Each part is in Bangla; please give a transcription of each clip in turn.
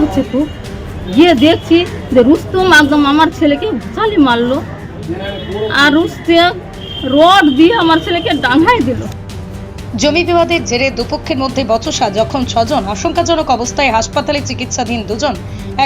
লাগছে খুব গিয়ে দেখছি যে রুস্তম একদম আমার ছেলেকে চালি মারলো আর রুস্তে রড দিয়ে আমার ছেলেকে ডাঙাই দিল। জমি বিবাদের জেরে দুপক্ষের মধ্যে বচসা যখন ছজন, আশঙ্কাজনক অবস্থায় হাসপাতালে চিকিৎসাধীন দুজন।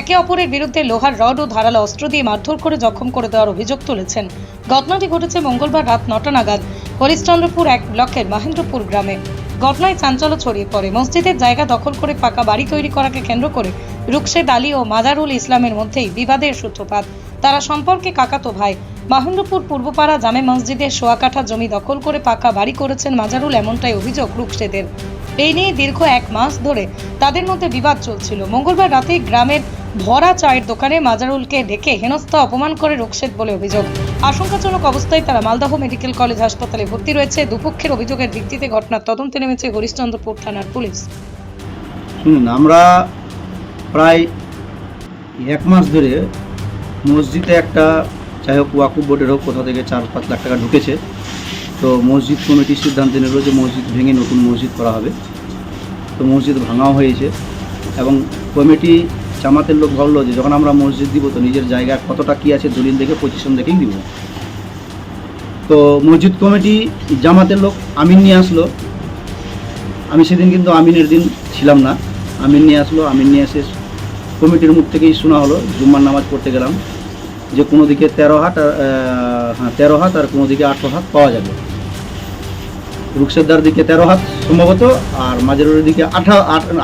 একে অপরের বিরুদ্ধে লোহার রড ও ধারালো অস্ত্র দিয়ে মারধর করে জখম করে দেওয়ার অভিযোগ তুলেছেন। ঘটনাটি ঘটেছে মঙ্গলবার রাত নটা নাগাদ হরিশ্চন্দ্রপুর এক ব্লকের মহেন্দ্রপুর গ্রামে। ঘটনায় চাঞ্চল্য ছড়িয়ে পড়ে। মসজিদের জায়গা দখল করে পাকা বাড়ি তৈরি করাকে কেন্দ্র করে রুকশেদ আলী ও মাজারুল ইসলামের মধ্যেই বিবাদের সূত্রপাত। তারা সম্পর্কে কাকাতো ভাই, মাহেন্দ্রপুর পূর্বপাড়া জামে মসজিদের সোয়া কাঠা জমি দখল করে পাকা বাড়ি করেছেন মাজারুল এমনটাই অভিযোগ রুকশেদের। এই নিয়ে দীর্ঘ এক মাস ধরে তাদের মধ্যে বিবাদ চলছিল। মঙ্গলবার রাতে গ্রামের ভরা চায়ের দোকানে মাজারুলকে ডেকে হেনস্থা অপমান করে রুকশেদ বলে অভিযোগ। আশঙ্কাজনক অবস্থায় তারা মালদহ মেডিকেল কলেজ হাসপাতালে ভর্তি রয়েছে। দুপক্ষের অভিযোগের ভিত্তিতে ঘটনার তদন্তে নেমেছে হরিশ্চন্দ্রপুর থানার পুলিশ। শুনুন, আমরা প্রায় এক মাস ধরে মসজিদে একটা, যাই হোক ওয়াকুব বোর্ডের হোক, কোথা থেকে চার পাঁচ লাখ টাকা ঢুকেছে। তো মসজিদ কমিটির সিদ্ধান্ত নিল যে মসজিদ ভেঙে নতুন মসজিদ করা হবে। তো মসজিদ ভাঙাও হয়েছে এবং কমিটি জামাতের লোক ভাবলো যে যখন আমরা মসজিদ দিব তো নিজের জায়গায় কতটা কী আছে দলিল দেখে পজিশন দেখেই দিব। তো মসজিদ কমিটি জামাতের লোক আমিন নিয়ে আসলো। আমি সেদিন কিন্তু আমিনের দিন ছিলাম না। আমিন নিয়ে আসলো আমিন নিয়ে এসে কমিটির মুখ থেকেই শোনা হলো জুম্মার নামাজ পড়তে গেলাম। যে কোনো দিকে তেরো হাত আর, হ্যাঁ তেরো হাত আর কোনো দিকে আঠেরো হাত পাওয়া যাবে। রুকসেদার দিকে তেরো হাত সম্ভবত আর মাঝের দিকে আঠা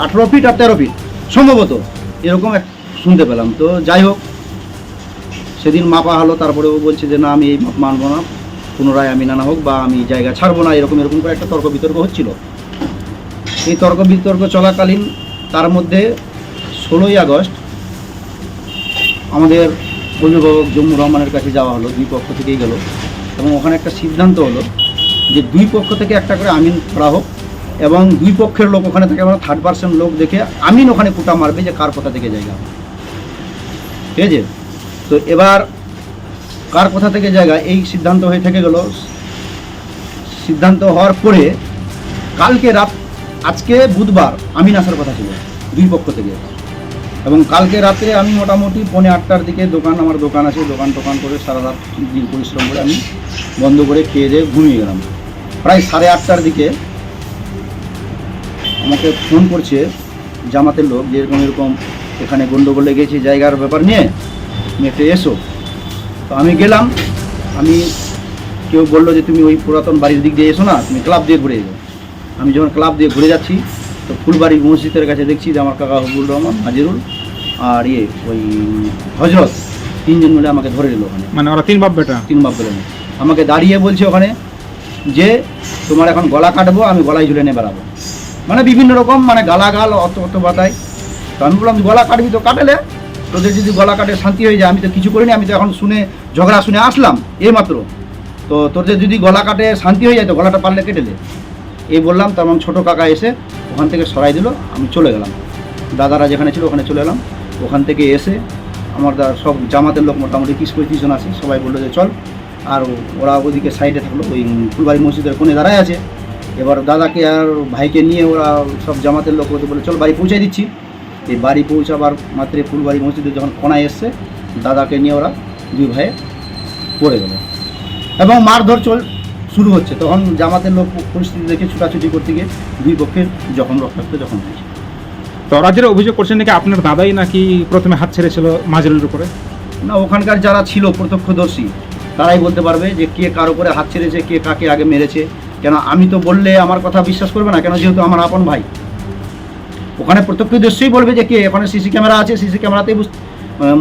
আঠেরো ফিট আর তেরো ফিট সম্ভবত। এরকম এক শুনতে পেলাম। তো যাই হোক, সেদিন মাপা হলো, তারপরে ও বলছে যে, না, আমি এই মাপ মানবো না। পুনরায় আমি নানা হোক বা আমি জায়গা ছাড়বো না। এরকম এরকম করে একটা তর্ক বিতর্ক হচ্ছিল। এই তর্ক বিতর্ক চলাকালীন, তার মধ্যে ষোলোই আগস্ট আমাদের অভিভাবক জম্মু রহমানের কাছে যাওয়া হলো, দুই পক্ষ থেকেই গেল। এবং ওখানে একটা সিদ্ধান্ত হলো যে, দুই পক্ষ থেকে একটা করে আমিন করা হোক। এবং দুই পক্ষের লোক ওখানে থেকে থার্ড পার্সন লোক দেখে আমিন ওখানে কুটা মারবে যে কার কোথা থেকে জায়গা। ঠিক আছে? তো এবার কার কোথা থেকে জায়গা? এই সিদ্ধান্ত হয়ে থেকে গেল। সিদ্ধান্ত হওয়ার পরে কালকে রাত, আজকে বুধবার আমিন আসার কথা ছিল দুই পক্ষ থেকে। এবং কালকে রাত্রে আমি মোটামুটি পৌনে আটটার দিকে দোকান, আমার দোকান আছে, দোকান টোকান করে সারা রাত দিন পরিশ্রম করে আমি বন্ধ করে খেয়ে দিয়ে ঘুমিয়ে গেলাম। প্রায় সাড়ে আটটার দিকে আমাকে ফোন করছে জামাতের লোক যে এরকম এরকম এখানে গন্ডগোল লেগেছে জায়গার ব্যাপার নিয়ে। তুমি একটু এসো। তো আমি গেলাম আমি কেউ বলল যে তুমি ওই পুরাতন বাড়ির দিক দিয়ে এসো না তুমি ক্লাব দিয়ে ঘুরে এসো। আমি যখন ক্লাব দিয়ে ঘুরে যাচ্ছি তো ফুলবাড়ি মসজিদের কাছে দেখছি যে আমার কাকা হবুল রহমান হাজিরুল আর ইয়ে ওই হজরত তিনজন মিলে আমাকে ধরে নিল ওখানে। মানে ওরা তিন বাপ বেটা? তিন বাপ বলে আমাকে দাঁড়িয়ে বলছে ওখানে যে তোমার এখন গলা কাটবো আমি গলায় ঝুলে নিয়ে বেড়াবো। মানে বিভিন্ন রকম মানে গালাগাল অত অত বাতায়। তো আমি বললাম গলা কাটবি তো, কাটালে। তোদের যদি গলা কাটে, শান্তি হয়ে যায়। আমি তো কিছু করিনি, আমি তো এখন শুনে, ঝগড়া শুনে আসলাম এই মাত্র তো তোদের যদি গলা কাটে, শান্তি হয়ে যায়, তো গলাটা পারলে কেটে দে এই বললাম তেমন ছোটো কাকা এসে ওখান থেকে সরাই দিল, আমি চলে গেলাম। দাদারা যেখানে ছিল, ওখানে চলে এলাম। ওখান থেকে এসে আমার সব জামাতের লোক মোটামুটি তিরিশ পঁয়ত্রিশ জন আছে। সবাই বলল যে, চল। আর ওরা ওদিকে সাইডে থাকল, ওই ফুলবাড়ি মসজিদের কোণে দাঁড়ায় আছে। এবার দাদাকে আর ভাইকে নিয়ে ওরা সব জামাতের লোক ওদের বলে চল বাড়ি পৌঁছাই দিচ্ছি। এই বাড়ি পৌঁছাবার মাত্রে ফুলবাড়ি মসজিদে যখন কোনায় এসছে দাদাকে নিয়ে ওরা দুই ভাইয়ে পড়ে গেল। এবং মারধর চল শুরু হচ্ছে। তখন জামাতের লোক পরিস্থিতি দেখে ছুটাছুটি করতে গিয়ে দুই পক্ষের যখন রক্তাক্ত যখন হয়েছে। তো ওরা যেটা অভিযোগ করছেন নাকি আপনার দাদাই নাকি প্রথমে হাত ছেড়েছিল মাজরুলের উপরে? না ওখানকার যারা ছিল প্রত্যক্ষদর্শী তারাই বলতে পারবে যে কে কার উপরে হাত ছেড়েছে কে কাকে আগে মেরেছে। কেন আমি তো বললে আমার কথা বিশ্বাস করবে না কেন যেহেতু আমার আপন ভাই। ওখানে প্রত্যক্ষদর্শীই বলবে যে কে? ওখানে সিসি ক্যামেরা আছে সিসি ক্যামেরাতেই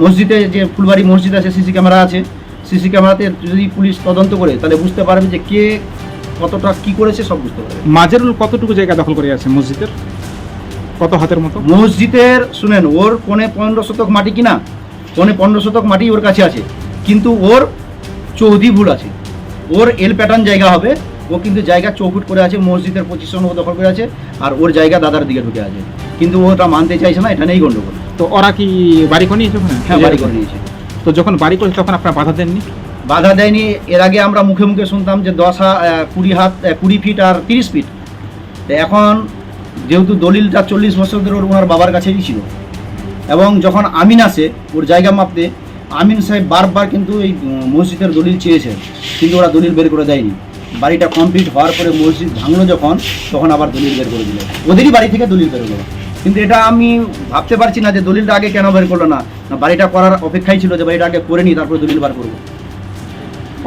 মসজিদে যে ফুলবাড়ি মসজিদ আছে সিসি ক্যামেরা আছে। সিসি ক্যামেরাতে যদি পুলিশ তদন্ত করে তাহলে বুঝতে পারবে যে কে কতটা কি করেছে সব বুঝতে পারবে। মাজেরুল কতটুকু জায়গা দখল করে আছে মসজিদের? কত হাতের মতো? মসজিদের শুনেন ওর পনে পনেরো শতক মাটি কিনা? পনে পনেরো শতক মাটি ওর কাছে আছে। কিন্তু ওর চৌধি ভুল আছে। ওর এল প্যাটার্ন জায়গা হবে। ও কিন্তু জায়গা চৌকুট করে আছে মসজিদের পজিশন ও দখল করে আছে আর ওর জায়গা দাদার দিকে ঢুকে আছে। কিন্তু ও ওটা মানতে চাইছে না এটা নেই গন্ডগোল তো ওরা কি বাড়ি করে নিয়েছে ওখানে? হ্যাঁ বাড়ি করে নিয়েছে। তো যখন বাড়ি করেছে তখন আপনার বাধা দেননি? বাধা দেয়নি। এর আগে আমরা মুখে মুখে শুনতাম যে দশ কুড়ি হাত কুড়ি ফিট আর তিরিশ ফিট। তো এখন যেহেতু দলিলটা চল্লিশ বছর ধরে ওর ওনার বাবার কাছেই ছিল। এবং যখন আমিন আসে ওর জায়গা মাপতে আমিন সাহেব বারবার কিন্তু এই মসজিদের দলিল চেয়েছে। কিন্তু ওরা দলিল বের করে দেয়নি। বাড়িটা কমপ্লিট হওয়ার পরে মসজিদ ভাঙলো যখন তখন আবার দলিল বের করে দিল। ওদেরই বাড়ি থেকে দলিল বের হলো। কিন্তু এটা আমি ভাবতে পারছি না যে দলিলটা আগে কেন বের করল না। বাড়িটা করার অপেক্ষাই ছিল যে বাড়িটা আগে করে নিই তারপরে দলিল বার করব।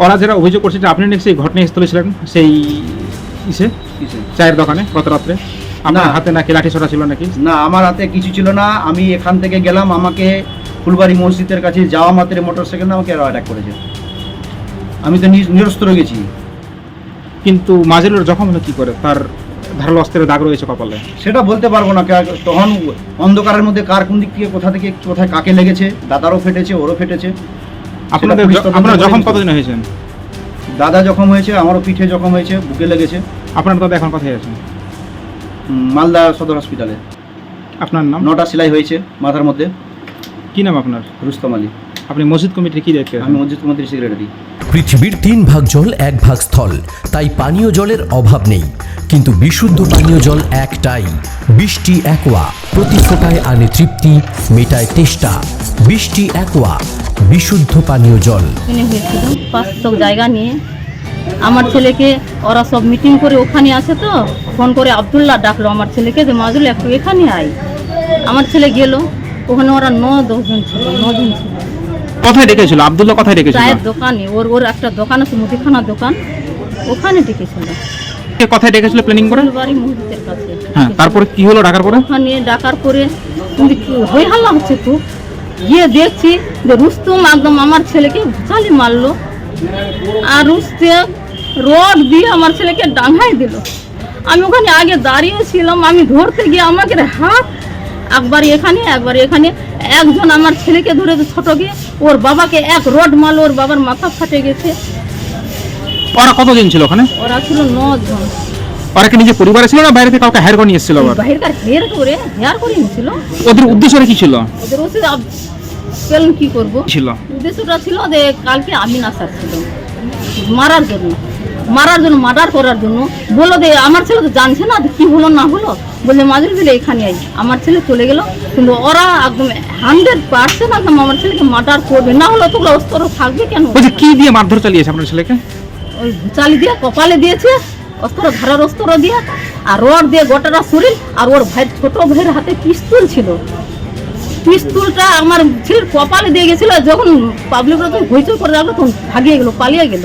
ওরা যারা অভিযোগ করছে আপনি সেই ঘটনাস্থলে ছিলেন সেই ইসে চায়ের দোকানে গত রাত্রে? আপনার। হাতে নাকি লাঠি ছোটা ছিল নাকি? না আমার হাতে কিছু ছিল না। আমি এখান থেকে গেলাম আমাকে ফুলবাড়ি মসজিদের কাছে যাওয়া মাত্রে মোটর সাইকেল আমাকে অ্যাটাক করেছে। আমি তো নিজ- নিরস্ত্র গেছি। কিন্তু মাজেলুর জখম হলো কি করে? তার ধারালো অস্ত্রের দাগ রয়েছে কপালে। সেটা বলতে পারব না। কা- তখন অন্ধকারের মধ্যে কার কোন দিক থেকে কোথা থেকে কোথায় কাকে লেগেছে? দাদারও ফেটেছে ওরও ফেটেছে। আপনাদের আপনার জখম। কতদিন হয়েছেন? দাদা জখম হয়েছে আমারও পিঠে জখম হয়েছে বুকে লেগেছে। আপনার দাদা এখন কোথায় আছেন? মালদা সদর হসপিটালে আপনার নাম? নটা সেলাই হয়েছে মাথার মধ্যে। কি নাম আপনার? রুস্তম আলী। আপনি মসজিদ কমিটির কি দেখতে আমি মসজিদ মন্ত্রী সেক্রেটারি পৃথিবীর তিন ভাগ জল, এক ভাগ স্থল। তাই পানীয় জলের অভাব নেই। কিন্তু বিশুদ্ধ পানীয় জল একটাই। বৃষ্টি একোয়া। প্রতি ফোটায় আনে তৃপ্তি, মেটায় তেষ্টা। বৃষ্টি একোয়া। বিশুদ্ধ পানীয় জল। পাঁচশো জায়গা নিয়ে। আমার ছেলেকে, ওরা সব মিটিং করে ওখানে আছে তো, ফোন করে আবদুল্লাহ ডাকলো আমার ছেলেকে যে মাজুল একটু এখানে আয়। আমার ছেলে গেল, ওখানে ওরা ন দশজন ছিল, নজন ছিল। কোথায় ডেকেছিল? আব্দুল্লাহ কোথায় ডেকেছিল? চায়ের দোকানে ওর ওর একটা দোকান আছে মুদিখানা দোকান। ওখানে ডেকেছিল। কে কোথায় ডেকেছিল প্ল্যানিং করে? বাড়ি মসজিদের কাছে হ্যাঁ তারপরে কি হলো ডাকার পরে? ওখানে ডাকার পরে কিন্তু কি হই হাল্লা হচ্ছে তো গিয়ে দেখছি যে রুস্তম একদম আমার ছেলেকে চালি মারলো। আর রুস্তে রড দিয়ে আমার ছেলেকে ডাঙাই দিল। আমি ওখানে আগে দাঁড়িয়ে ছিলাম আমি ধরতে গিয়ে আমাকে হাত একবার এখানে একবার এখানে একজন আমার ছেলেকে ধরে ছোটকে ওর বাবাকে এক রড মাল ওর বাবার মাথা ফাটে গেছে। ওরা কতদিন ছিল ওখানে? ওরা ছিল জন ওরা কি নিজে পরিবারে ছিল না বাইরে থেকে কাউকে হায়ার করে নিয়ে এসেছিল আবার? বাহিরকার হেয়ার করে হেয়ার করে নিয়েছিল। ওদের উদ্দেশ্যটা কি ছিল? ওদের আব- পেলেন কি করব? ছিল? উদ্দেশ্যটা ছিল যে কালকে আমিন আসার ছিল। মারার জন্য। মারার জন্য মার্ডার করার জন্য। বলল যে আমার ছেলে তো জানছে না কি হলো না হলো। বললে মাঝুরি দিলে এখানে আই আমার ছেলে চলে গেল কিন্তু ওরা একদম হান্ড্রেড পার্সেন্ট একদম আমার ছেলেকে মার্ডার করবে। না হলে তোগুলো অস্ত্র থাকবে কেন? বলছি কি দিয়ে মারধর চালিয়েছে আপনার ছেলেকে? ওই চালি দিয়ে কপালে দিয়েছে অস্ত্র ধারার অস্ত্র দিয়ে আর রড দিয়ে গোটাটা শরীর আর ওর ভাই ছোট ভাইয়ের হাতে পিস্তল ছিল। পিস্তলটা আমার ছেলের কপালে দিয়ে গেছিল যখন পাবলিকরা তো হইচই করে রাখল তখন ভাগিয়ে গেল পালিয়ে গেল।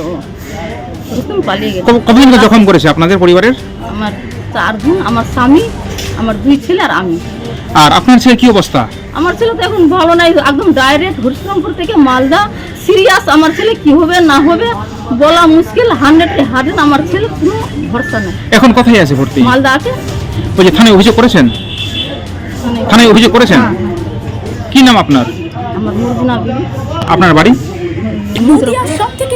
পালিয়ে গেল। কত- কতজনকে জখম করেছে আপনাদের পরিবারের? আমার চারজন আমার স্বামী আমার দুই ছেলে আর আমি। আর আপনার ছেলে কি অবস্থা? আমার ছেলে তো এখন ভালো নাই একদম ডাইরেক্ট হরিশ্রমপুর থেকে মালদা। সিরিয়াস আমার ছেলে কি হবে না হবে বলা মুশকিল হান্ড্রেড হান্ড্রেড আমার ছেলে কোনো ভরসা নেই। এখন কোথায় আছে ভর্তি? মালদা আছে। ওই যে থানায় অভিযোগ করেছেন? থানায় অভিযোগ করেছেন? কি নাম আপনার? আমার মুরগিনা বিবি। আপনার বাড়ি? নদিয়ার সব থেকে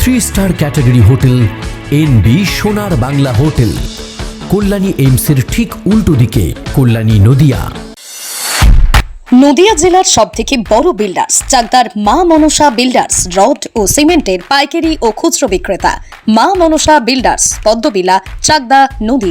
Three star category hotel N B Sonar Bangla hotel. Kalyani এইমসের ঠিক উল্টো দিকে, কল্যাণী নদিয়া। নদিয়া জেলার সব থেকে বড় বিল্ডার্স চাকদার মা মনসা বিল্ডার্স রড ও সিমেন্টের পাইকারি ও খুচরো বিক্রেতা। মা মনসা বিল্ডার্স পদ্মবিলা, চাকদা, নদিয়া।